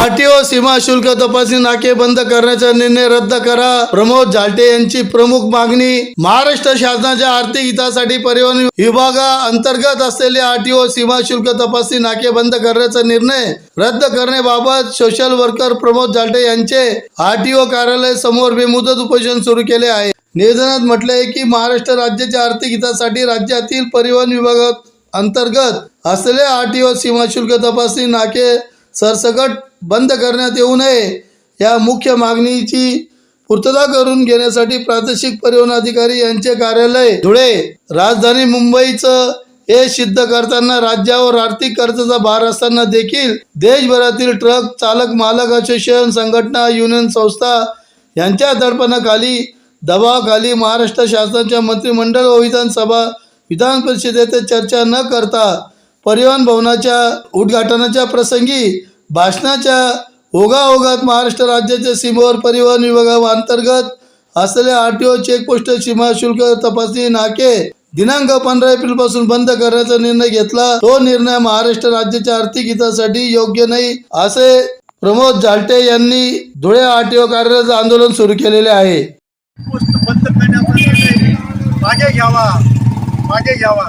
RTO सीमा शुल्क तपासणी नाके बंद करण्याचा निर्णय रद्द करा. प्रमोद झालटे यांची प्रमुख मागणी महाराष्ट्र शासनाच्या आर्थिक हितासाठी परिवहन विभागा अंतर्गत असलेले आरटीओ सीमा शुल्क तपासणी नाके बंद करण्याचा निर्णय रद्द करण्याबाबत सोशल वर्कर प्रमोद झालटे यांचे आरटीओ कार्यालय समोर बेमुदत उपोषण सुरू केले आहे. निवेदनात म्हटले आहे की महाराष्ट्र राज्याच्या आर्थिक हितासाठी राज्यातील परिवहन विभागात अंतर्गत असलेले आरटीओ सीमा शुल्क तपासणी नाके सरसकट बंद करण्यात येऊ नये. या मुख्य मागणीची पूर्तता करून घेण्यासाठी प्रादेशिक परिवहन अधिकारी यांचे कार्यालय धुळे राजधानी मुंबईचं हे सिद्ध करताना राज्यावर आर्थिक खर्चाचा भार असताना देखील देशभरातील ट्रक चालक मालक असोसिएशन संघटना युनियन संस्था यांच्या दडपणाखाली दबावाखाली महाराष्ट्र शासनाच्या मंत्रिमंडळ व विधानसभा विधान परिषदेत चर्चा न करता परिवहन भवनाच्या उद्घाटनाच्या प्रसंगी भाषणाच्या ओघाओघात महाराष्ट्र राज्याच्या सीमेवर परिवहन विभागाअंतर्गत असलेल्या आर टी ओ चेकपोस्ट सीमा शुल्क तपासणी नाके दिनांक पंधरा एप्रिलपासून बंद करण्याचा निर्णय घेतला. तो निर्णय महाराष्ट्र राज्याच्या आर्थिक हितासाठी योग्य नाही असे प्रमोद झालटे यांनी धुळे आरटीओ कार्यालयाचं आंदोलन सुरू केलेले आहे. घ्यावा मागे घ्यावा.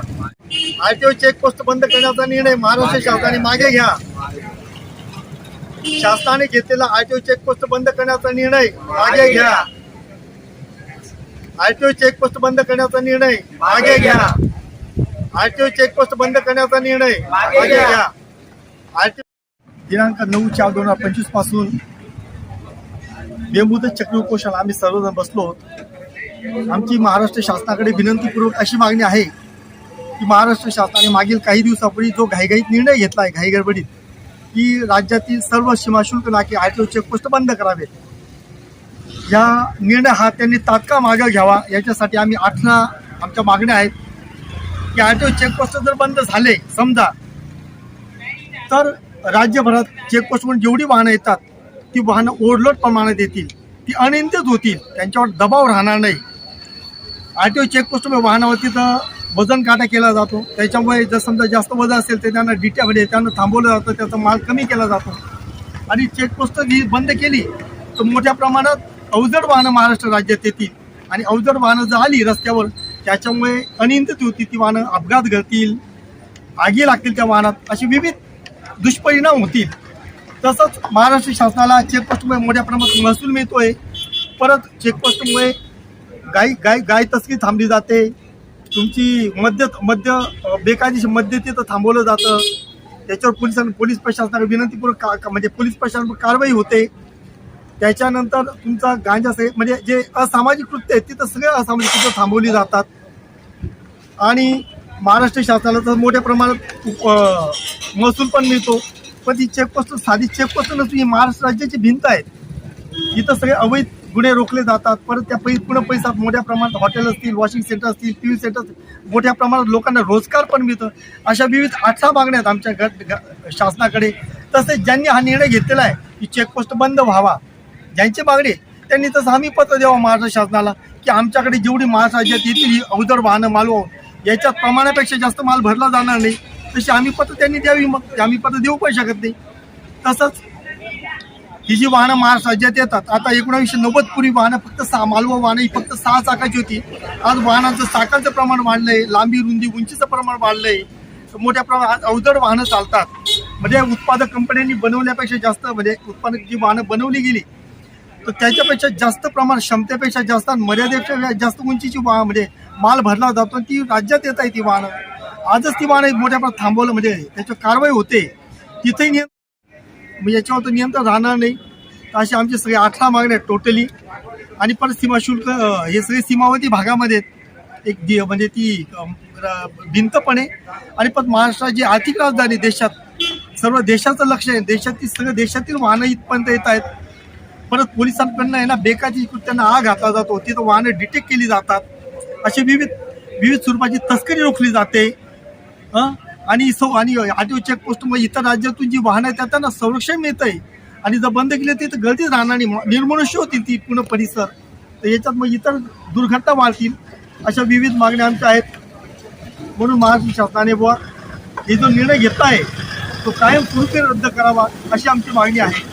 आरटीओ चेक पोस्ट बंद करण्याचा निर्णय महाराष्ट्र शासनाने मागे घ्या. शासनाने घेतलेला आरटीओ चेक पोस्ट बंद करण्याचा निर्णय मागे घ्या. आरटीओ चेक पोस्ट बंद करण्याचा निर्णय मागे घ्या. आरटीओ चेक पोस्ट बंद करण्याचा निर्णय मागे घ्या. आरटीओ दिनांक नऊ चार दोन हजार पंचवीसपासून बेमुदत चक्र उपोषण आम्ही सर्वजण बसलो आहोत. आमची महाराष्ट्र शासनाकडे विनंतीपूर्वक अशी मागणी आहे की महाराष्ट्र शासनाने मागील काही दिवसापूर्वी जो घाईघाईत निर्णय घेतला आहे घाईगडबडीत की राज्यातील सर्व सीमाशुल्क नाके आर टी ओ चेकपोस्ट बंद करावे. या निर्णय हा त्यांनी तात्काळ मागे घ्यावा. याच्यासाठी आम्ही आठना आमच्या मागण्या आहेत. की आर टी ओ चेकपोस्ट जर बंद झाले समजा तर राज्यभरात चेकपोस्टवर जेवढी वाहनं येतात ती वाहनं ओव्हरलोड प्रमाणात येतील ती अनियंत्रित होतील त्यांच्यावर दबाव राहणार नाही. आर टी ओ चेकपोस्टमुळे वाहनावरती तर वजन काटा केला जातो. त्याच्यामुळे जर समजा जास्त वजन असेल तर त्यांना डिट्या म्हणजे त्यांना थांबवलं जातं त्याचा माल कमी केला जातो. आणि चेकपोस्ट ही बंद केली तर मोठ्या प्रमाणात अवजड वाहनं महाराष्ट्र राज्यात येतील. आणि अवजड वाहनं जर आली रस्त्यावर त्याच्यामुळे अनियंत्रित होती ती वाहनं अपघात घडतील आगी लागतील त्या वाहनात असे विविध दुष्परिणाम होतील. तसंच महाराष्ट्र शासनाला चेकपोस्टमुळे मोठ्या प्रमाणात महसूल मिळतोय. परत चेकपोस्टमुळे गाय गाय गाय तस्करी थांबली जाते. तुमची मद्य मद्य बेकायदेशीर मद्य तिथं थांबवलं जातं. त्याच्यावर पोलिसांना पोलीस प्रशासनाला विनंतीपूर्वक का म्हणजे पोलीस प्रशासन कारवाई होते. त्याच्यानंतर तुमचा गांजा सगळे म्हणजे जे असामाजिक कृत्य आहेत तिथं सगळे असामाजिक कृत्य थांबवली जातात. आणि महाराष्ट्र शासनाला तर मोठ्या प्रमाणात महसूल पण मिळतो. पण ती चेकपोस्ट साधी चेकपोस्ट नसून ही महाराष्ट्र राज्याची भिंत आहे इथं सगळे अवैध गुन्हे रोखले जातात. परत त्या पै पुन्हा पैसा मोठ्या प्रमाणात हॉटेल असतील वॉशिंग सेंटर असतील टी व्ही सेंटर असतील मोठ्या प्रमाणात लोकांना रोजगार पण मिळतं. अशा विविध आठसा मागण्या आहेत आमच्या गट शासनाकडे. तसेच ज्यांनी हा निर्णय घेतलेला आहे की चेकपोस्ट बंद व्हावा ज्यांची मागणी त्यांनी तसं आम्ही पत्र द्यावं महाराष्ट्र शासनाला की आमच्याकडे जेवढी महाराष्ट्र राज्यात येतील ही अवजड वाहनं मालवून याच्या प्रमाणापेक्षा जास्त माल भरला जाणार नाही तशी आम्ही पत्र त्यांनी द्यावी मग. आम्ही पत्र देऊ पण शकत नाही. तसंच ही जी वाहनं महाराष्ट्र राज्यात येतात आता एकोणावीसशे नव्वद पूर्वी वाहनं फक्त सहा मालवा वाहनं ही फक्त सहा चाकाची होती. आज वाहनांचं चाकांचं प्रमाण वाढलंय लांबी रुंदी उंचीचं प्रमाण वाढलंय. मोठ्या प्रमाणात अवजड वाहनं चालतात. म्हणजे उत्पादक कंपन्यांनी बनवल्यापेक्षा जास्त म्हणजे उत्पादक जी वाहनं बनवली गेली तर त्याच्यापेक्षा जास्त प्रमाण क्षमतेपेक्षा जास्त मर्यादेपेक्षा जास्त उंचीची वाहन म्हणजे माल भरला जातो आणि ती राज्यात येत आहे ती वाहनं. आजच ती वाहनं मोठ्या प्रमाणात थांबवलं म्हणजे त्याची कारवाई होते. तिथेही मग याच्यावर तर नियंत्रण राहणार नाही. अशी असे आमचे सगळे अठरा मागण्या आहेत टोटली आणि परत सीमा शुल्क हे सगळे सीमावर्ती भागामध्ये आहेत. एक दि म्हणजे ती भिंतपणे भिंत पण आहे. आणि पण महाराष्ट्राची आर्थिक राजधानी देशात सर्व देशाचं लक्ष आहे. देशातील सगळं देशातील वाहनं इथपर्यंत येत आहेत. परत पोलिसांकडनं आहे ना बेकाची कृत्यांना आग घातला जातो. तिथं वाहनं डिटेक्ट केली जातात. अशी विविध विविध स्वरूपाची तस्करी रोखली जाते. हां आणि सो आणि आठव चेकपोस्ट मग इतर राज्यातून जी वाहनं आहेत त्यांना संरक्षण मिळतं आहे आणि जर बंद केले ते तर गर्दीच राहणार नाही निर्मनुष्य होतील ती पूर्ण परिसर. तर याच्यात मग इतर दुर्घटना वाढतील अशा विविध मागण्या आमच्या आहेत. म्हणून महाराष्ट्र शासनाने बुवा हे जो निर्णय घेतला आहे तो कायम स्वरूपी रद्द करावा अशी आमची मागणी आहे.